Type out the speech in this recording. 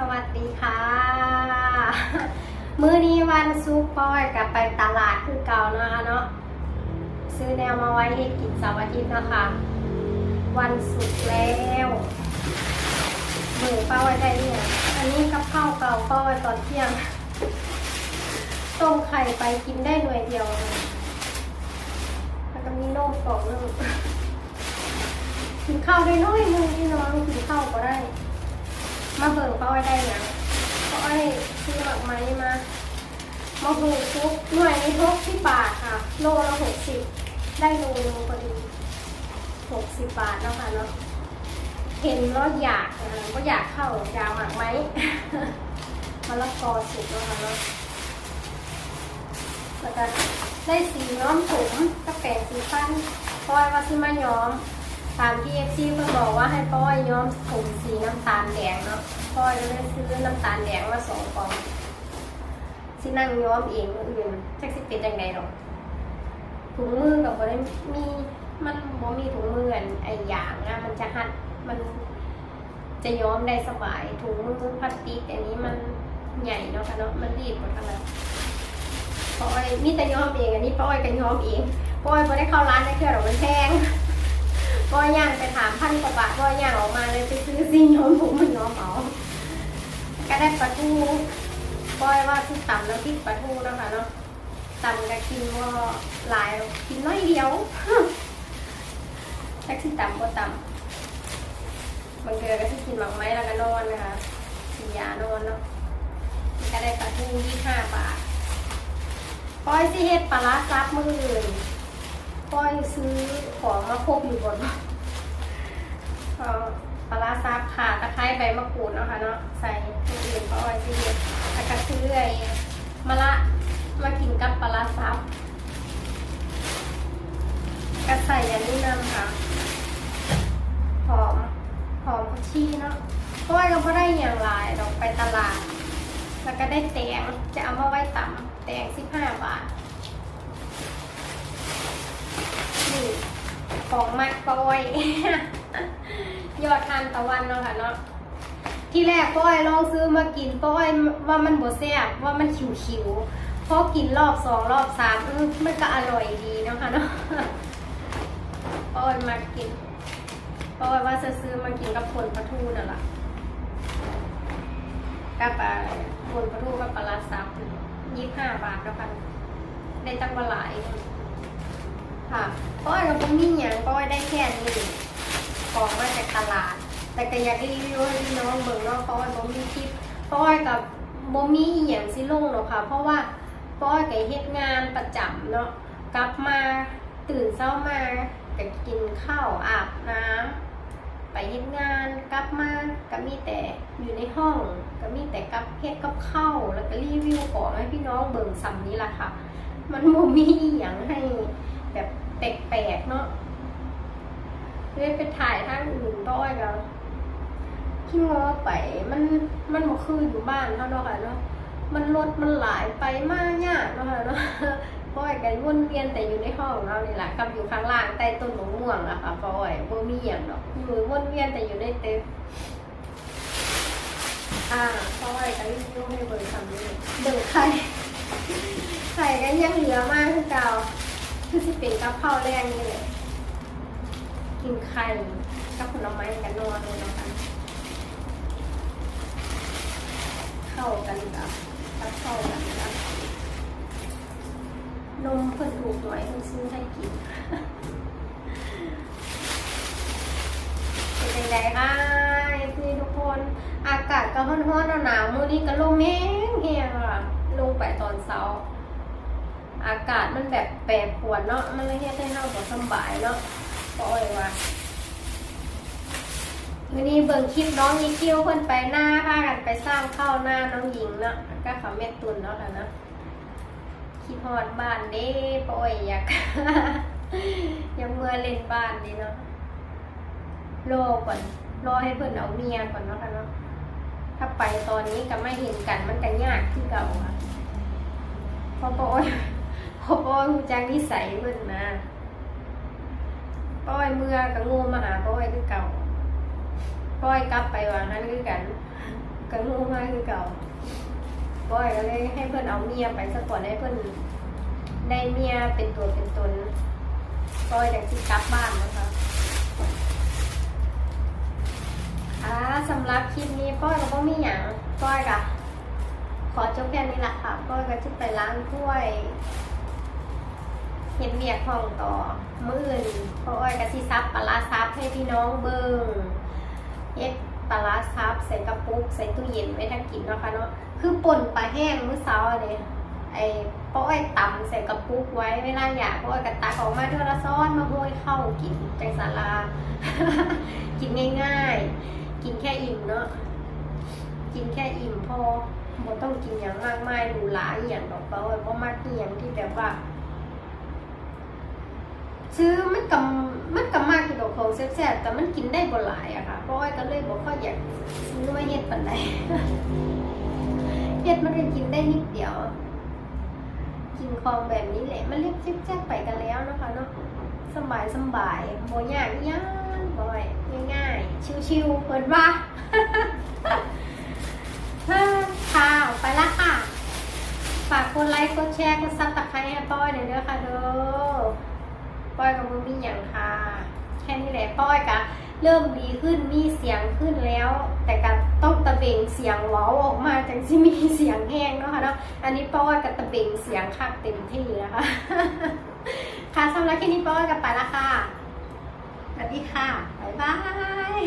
สวัสดีค่ะ มื้อนี้วันซุปปอยกลับไปตลาดคือเก่านะคะเนาะซื้อแนวมาไว้ให้กินเสาร์อาทิตย์นะคะ วันศุกร์แล้วหมือป้าไว้ได้เนี่ย อันนี้กับข้าวเก่าป้าไว้ตอนเที่ยงต้มไข่ไปกินได้หน่วยเดียวแล้วก็มีนมกล่องนึงกินข้าวได้น้อยนึงพี่น้องกินข้าวก็ได้ มาเบิ่งป้าไว้ได้นะป้าไว้ซื้อหมักไม้มามาหูทุกหน่วยนี้ทุกที่บาทค่ะ โลละหกสิบได้โลนึงพอดีหกสิบบาทแล้วค่ะเนาะเห็นแล้วอยากก็อยากเข้ายาวหมักไหมมะละกอสุกแล้วค่ะเนาะแล้วก็ได้สีย้อมผมกระแปรงสีฟันปอยว่าซื้อมาย้อม ตามที่เอฟซีเพิ่งบอกว่าให้ป้อยย้อมผมสีน้ำตาลแดงเนาะป้อยก็เลยซื้อน้ำตาลแดงมาสองกล่องสินั่งย้อมเองมืออื่นจักสิเป็นจังไดหรอกถุงมือกับบ่ได้มีมันบ่มีถุงมืออันไออย่างนะมันจะหัดมันจะย้อมได้สบายถุงมือพลาสติกอันนี้มันใหญ่เนาะค่ะเนาะมันรีบหมดทั้งนั้นปอยมีแต่ย้อมเองอันนี้ปอยกันย้อมเองปอยบ่ได้เข้าร้านได้เท่าหรอกมันแพง ปอยย่างไปถามพันกว่าบาทปอยย่างออกมาเลยไปซื้อซีย้อมผมมันย้อมเอาก็ได้ปลาทูก้อยว่าที่ตำแล้วพริกปลาทูเนาะคะเนาะต่ำก็กินว่าหลายกินน้อยเดียวแท็กซี่ต่ำก็ต่ำบางเดือนก็ที่กินหมักไม้แล้วก็นอนนะคะกินยานอนเนาะก็ได้ปลาทูยี่ห้าบาทก้อยสิเฮ็ดปลาร้าซับมืออื่น ก้อยซื้อของมาครบอยู่บนปลาซับค่ะตะไคร้ใบมะกรูดเนาะค่ะเนาะใส่ตัวอื่นเพราะว่าที่แล้วก็ซื้อไอ้มะละมากินกับปลาซับก็ใส่อันนี้นำค่ะหอมหอมผักชีเนาะเพราะว่าเราไม่ได้อย่างไรเราไปตลาด แล้วก็ได้แตงจะเอามาไว้ตำแตงสิบห้าบาทนี่ ของมักปอย ยอดทานตะวันเนาะค่ะเนาะที่แรกป้อยลองซื้อมากินป้อยว่ามันบดแซ่บว่ามันขิวๆพอกินรอบสองรอบสามมันก็อร่อยดีเนาะค่ะเนาะป้อยมากินป้อยว่าจะซื้อมากินกับผลปลาทูนั่นแหละกับปลาผลปลาทูกับปลาลาซับยี่ห้าบาทแล้วกันได้ตั้งว่าหลาย ค่ะป้อยกับพวกนี้อย่างป้อยได้แค่นี้ของมาจากตลาด แต่ก็อยากรีวิวให้พี่น้องเบิ่งเนาะเพราะว่าบ่มีคลิป เพราะว่ากับบ่มีอย่างสิลงหรอกค่ะ เพราะว่าเพราะว่าก็เฮ็ดงานประจำเนาะกลับมาตื่นเช้ามาก็กินข้าวอาบน้ำไปเฮ็ดงานกลับมาก็มีแต่อยู่ในห้องก็มีแต่กับเฮ็ดกับข้าวแล้วก็รีวิวของให้พี่น้องเบิ่งซ้ำนี้ล่ะค่ะ มันบ่มีอย่างให้ แปลกๆเนาะเลยไปถ่ายทางอื่นต้อยแล้วที่งอไปมันมันบ่คืออยู่บ้านเท่าเนาะค่ะเนาะมันรถมันหลายไปมากยากเนาะค่ะเนาะป้อยกันวนเวียนแต่อยู่ในห้องเรานี่แหละกับอยู่ข้างล่างใต้ต้นมะม่วงอะค่ะป้อยโบมีอย่างดอกอยู่วนเวียนแต่อยู่ในเต็มอ่าป้อยก็รีวิวให้เบิ่งคำนี้เบิ่งไข่ไข่ก็ยังเหลือมากคือเก่า คือสิเป็นกับข้าวแรงนี่แหละกินไข่กับผลไม้กันนอนเลยนะคะเข้ากันกับกับเข้ากันกับนมเพิ่นถูกหน่อยเพิ่นซื้อให้กินเป็นยังไงคะพี่ทุกคนอากาศก็ร้อนๆหนาวๆมื้อนี้ก็ลมแห้งแห้งๆค่ะลงไปตอนเช้า อากาศมันแบบแปรปรวนเนาะ มันเลยเฮ็ดให้เราบ่สบายเนาะก็อ่อยว่าวันนี้เบิ่งคลิปน้องยีคิวเพิ่นไปหน้าพากันไปสร้างเข้าหน้าน้องหญิงเนาะก็เขาเม็ดตุนเนาะค่ะเนะคิดฮอดบ้านเด้ปอยอยากยังเมื่อเล่นบ้านนี่เนาะรอก่อนรอให้เพิ่นเอาเมียก่อนเนาะค่ะเนาะถ้าไปตอนนี้ก็ไม่เห็นกันมันก็ยากที่เก่าค่ะเพราะปอย พราะปอยรู้จักนิสัยเพิ่นนะป้อยเมื่อกับงูมาหาป้อยคือเก่าป้อยกลับไปว่างั้นคือกันก็งูมาคือเก่าก้อยก็เลยให้เพื่อนเอาเมียไปสักก่อนให้เพื่อนได้เมียเป็นตัวเป็นตนก้อยอยากจะกลับบ้านนะคะค่ะสำหรับคลิปนี้ก้อยก็บ่มีหยังก้อยกะขอจบแค่นี้ละค่ะก้อยก็จะไปล้างถ้วย เห็นเมียกห้องต่อมื้ออื่นก้อยก็สิซับปลาซับให้พี่น้องเบิงเฮ็ดปลาซับใส่กระปุกใส่ตู้เย็นไว้ถ้ากินเนาะค่ะเนาะคือป่นปลาแห้งมื้อเช้าเนี่ยไอ้ป้อยตำใส่กระปุกไว้เวลาอยากป้อยก็ตักออกมาเทื่อละซ้อนมาโห้อยเข้ากินจังศาลากินง่ายๆ กินแค่อิ่มเนาะกินแค่อิ่มพอบ่ต้องกินอย่างมากมายหรูหราอหย่างดอกเปล่าเพราะมากอย่างที่แบบว่า ซื้อมันกำมันกำมากที่ดอกของแซ่บๆแต่มันกินได้บ่หลายอะค่ะเพราะว่าก็เลยบอกว่าอยากซื้อมาเฮ็ดปานใดเฮ็ดมันก็กินได้นิดเดียว กินของแบบนี้แหละ มันเรียกแจ๊กๆไปกันแล้วนะคะเนาะสบายสบายโบยากยางบ่อยง่ายๆชิวๆเปิดว่าค่ะไปละค่ะ ฝากกดไลค์กดแชร์กดซับตะไคร้ให้ป้อยหน่อยเด้อค่ะเด้อ ป้อยกับมึงมีอย่างค่ะแค่นี้แหละป้อยกะเริ่มดีขึ้นมีเสียงขึ้นแล้ว แต่ก็ต้องตะเบงเสียงว้าออกมาจังที่มีเสียงแห้งเนาะค่ะเนาะอันนี้ป้อยกับตะเบงเสียงคักเต็มที่นะคะค่ะสำหรับคลิปนี้ป้อยกับไปละค่ะสวัสดีค่ะบ๊ายบาย